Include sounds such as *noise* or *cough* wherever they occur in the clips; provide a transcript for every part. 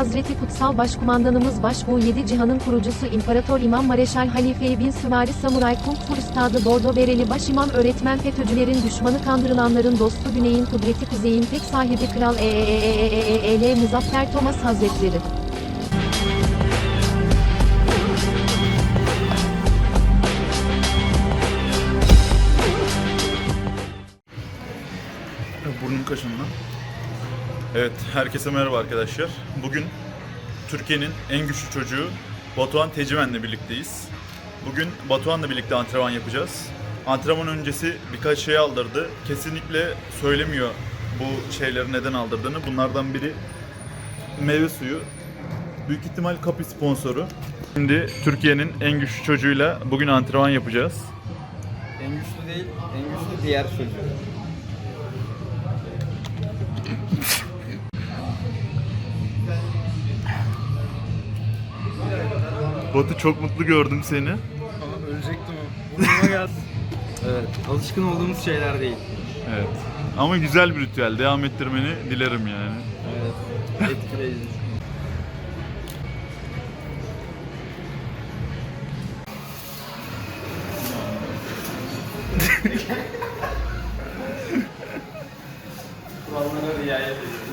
Hazreti Kutsal Başkumandanımız Başbuğ 7 Cihan'ın kurucusu İmparator İmam Mareşal Halife bin Süvari Samuray Kung Fu Üstadı Bordo Bereli Başimam Öğretmen FETÖ'cülerin düşmanı kandırılanların dostu Güney'in kudreti Kuzey'in tek sahibi Kral E EEEEEEEL Muzaffer Thomas Hazretleri. Evet, herkese merhaba arkadaşlar. Bugün Türkiye'nin en güçlü çocuğu Batuhan Tecimen'le birlikteyiz. Bugün Batuhan'la birlikte antrenman yapacağız. Antrenman öncesi birkaç şey aldırdı. Kesinlikle söylemiyor bu şeyleri neden aldırdığını. Bunlardan biri meyve suyu. Büyük ihtimal Kapi sponsoru. Şimdi Türkiye'nin en güçlü çocuğuyla bugün antrenman yapacağız. En güçlü değil, en güçlü diğer çocuğu. Batu çok mutlu gördüm seni. Ama ölecektim o. Burnuma geldi. *laughs* evet, alışkın olduğumuz şeyler değil. Evet. Ama güzel bir ritüel. Devam ettirmeni dilerim yani. Evet, etkileyici. Kurallara riayet ediyoruz.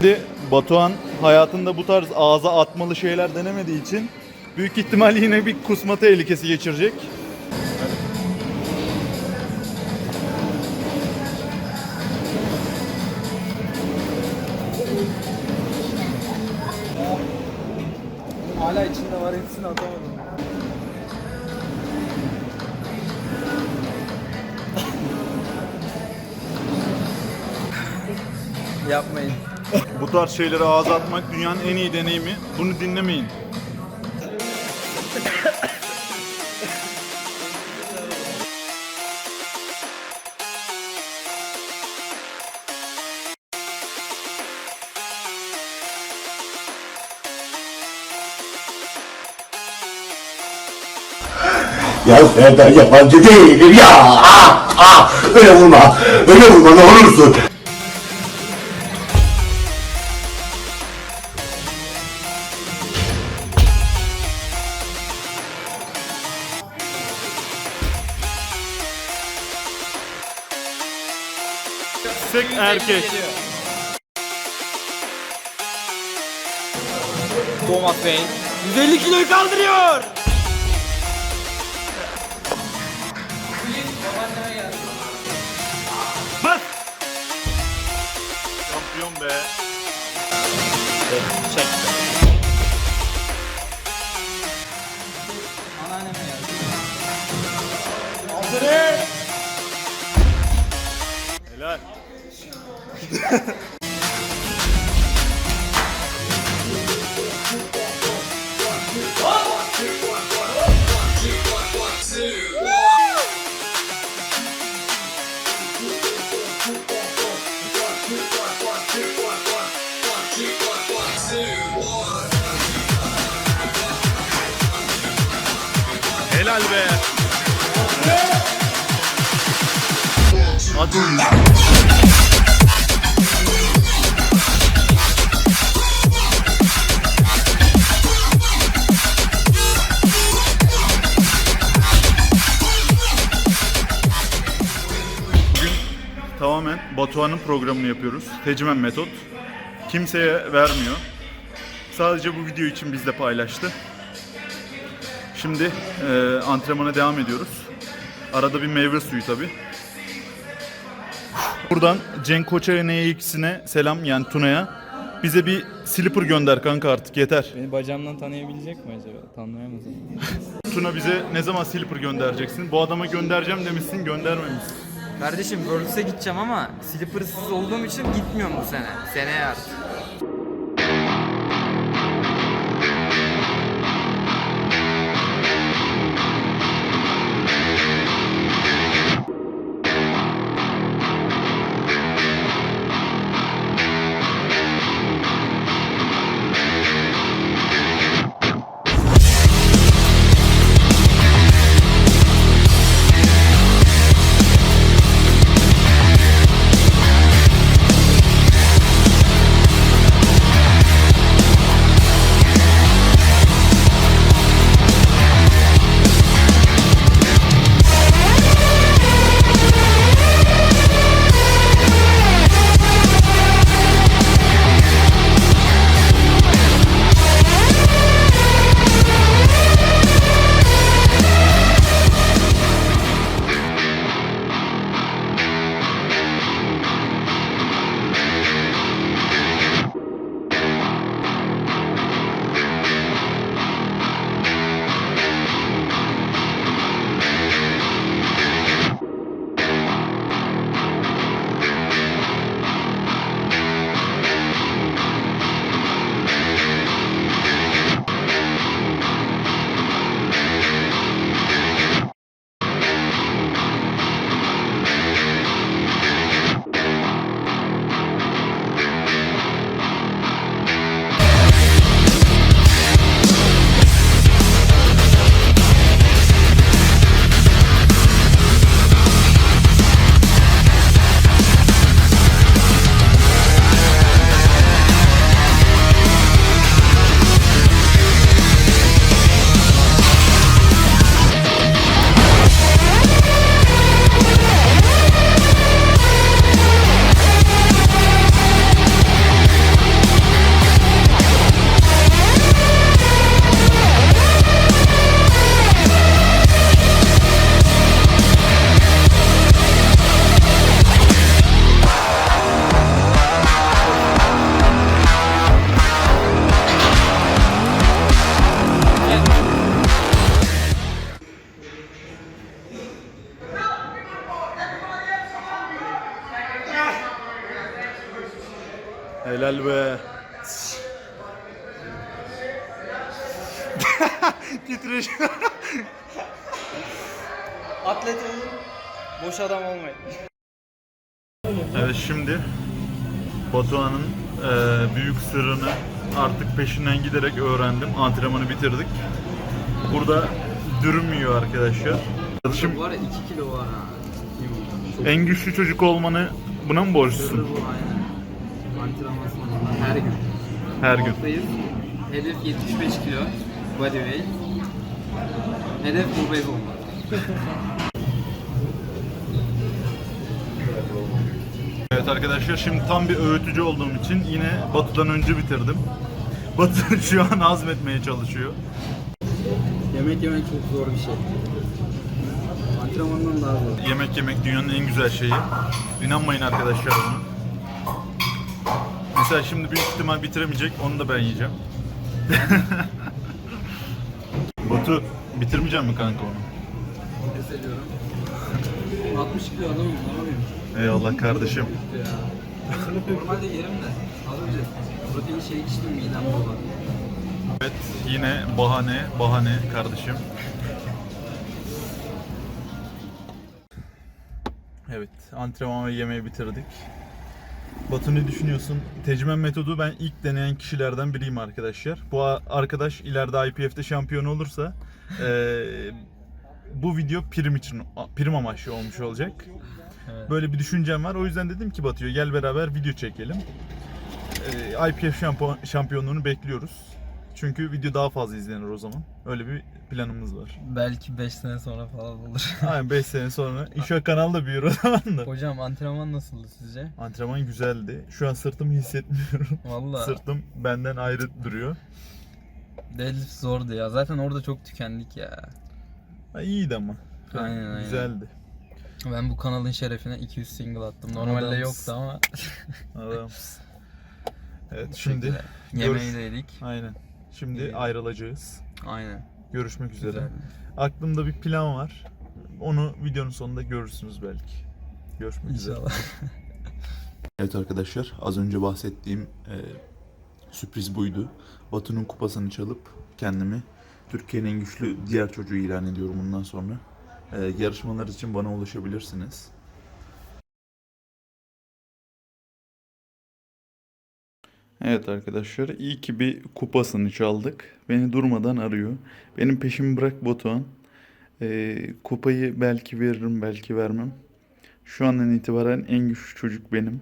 Şimdi Batuhan hayatında bu tarz ağza atmalı şeyler denemediği için büyük ihtimal yine bir kusma tehlikesi geçirecek. Hala içinde var, hepsini atamadım. *laughs* Yapmayın. Bu tarz şeyleri ağza atmak dünyanın en iyi deneyimi. Bunu dinlemeyin. Ya Serdar yabancı değilim ya. Ah, ah, öyle vurma. Öyle vurma ne olursun. Erkek. Thomas Wayne 150 kiloyu kaldırıyor. Bas! Şampiyon be. Çek. Anneanneme geldi. Helal. Helal be. Hadi. Tamamen Batuhan'ın programını yapıyoruz. Tecmen metot. Kimseye vermiyor. Sadece bu video için bizle paylaştı. Şimdi e, antrenmana devam ediyoruz. Arada bir meyve suyu tabi. Buradan Cenk Koç'a ve NX'ine selam yani Tuna'ya. bize bir slipper gönder kanka artık yeter. Beni bacağımdan tanıyabilecek mi acaba? Tanıyamaz ama. Tuna bize ne zaman slipper göndereceksin? Bu adama göndereceğim demişsin göndermemişsin. Kardeşim Worlds'e gideceğim ama slippersız olduğum için gitmiyorum bu sene. Seneye artık. Helal be. *laughs* Titreş. Atlet olun. Boş adam olmayın. Evet şimdi Batuhan'ın e, büyük sırrını artık peşinden giderek öğrendim. Antrenmanı bitirdik. Burada dürüm yiyor arkadaşlar. Şimdi Var ya 2 kilo var ha. en güçlü çocuk olmanı buna mı borçlusun? Bu aynen. Antrenman sonunda her gün. Her gün. Ortayız. Hedef 75 kilo. Body weight. Hedef obez olmak. *laughs* Evet arkadaşlar şimdi tam bir öğütücü olduğum için yine Batu'dan önce bitirdim. *laughs* Batu şu an hazmetmeye çalışıyor. Yemek yemek çok zor bir şey. Antrenmandan daha zor. Yemek yemek dünyanın en güzel şeyi. İnanmayın arkadaşlar buna. Mesela şimdi büyük ihtimal bitiremeyecek, onu da ben yiyeceğim. *laughs* Batu bitirmeyecek mi kanka onu? Pes ediyorum. 60 kilo adamım ne yapayım? Eyvallah kardeşim. Normalde yerim de. Az önce protein şey içtim midem dolu. Evet yine bahane, bahane kardeşim. Evet antrenman ve yemeği bitirdik. Batu ne düşünüyorsun? Tecmen metodu ben ilk deneyen kişilerden biriyim arkadaşlar. Bu arkadaş ileride IPF'de şampiyon olursa *laughs* eee, bu video prim için, prim amaçlı olmuş olacak. Böyle bir düşüncem var. O yüzden dedim ki Batu'ya gel beraber video çekelim. Eee, IPF şampiyon, şampiyonluğunu bekliyoruz. Çünkü video daha fazla izlenir o zaman. Öyle bir planımız var. Belki 5 sene sonra falan olur. *laughs* Aynen 5 sene sonra inşallah kanal da büyür o zaman da. Hocam antrenman nasıldı sizce? Antrenman güzeldi. Şu an sırtımı hissetmiyorum. *laughs* Valla Sırtım benden ayrı duruyor. deadlift zordu ya. Zaten orada çok tükendik ya. Ha, iyiydi ama. Aynen, aynen. Güzeldi. Ben bu kanalın şerefine 200 single attım. Normalde Adamsın. yoktu ama. Adamsın. *laughs* Evet şimdi. Yemeği de yedik. aynen. Şimdi İyi. ayrılacağız. Aynen. Görüşmek üzere. Güzel. Aklımda bir plan var. Onu videonun sonunda görürsünüz belki. Görüşmek üzere. İnşallah. *laughs* Evet arkadaşlar az önce bahsettiğim e, sürpriz buydu. Batu'nun kupasını çalıp kendimi Türkiye'nin en güçlü diğer çocuğu ilan ediyorum bundan sonra. E, yarışmalar için bana ulaşabilirsiniz. Evet arkadaşlar iyi ki bir kupasını çaldık. Beni durmadan arıyor. Benim peşimi bırak Batuhan. E, kupayı belki veririm belki vermem. Şu andan itibaren en güçlü çocuk benim.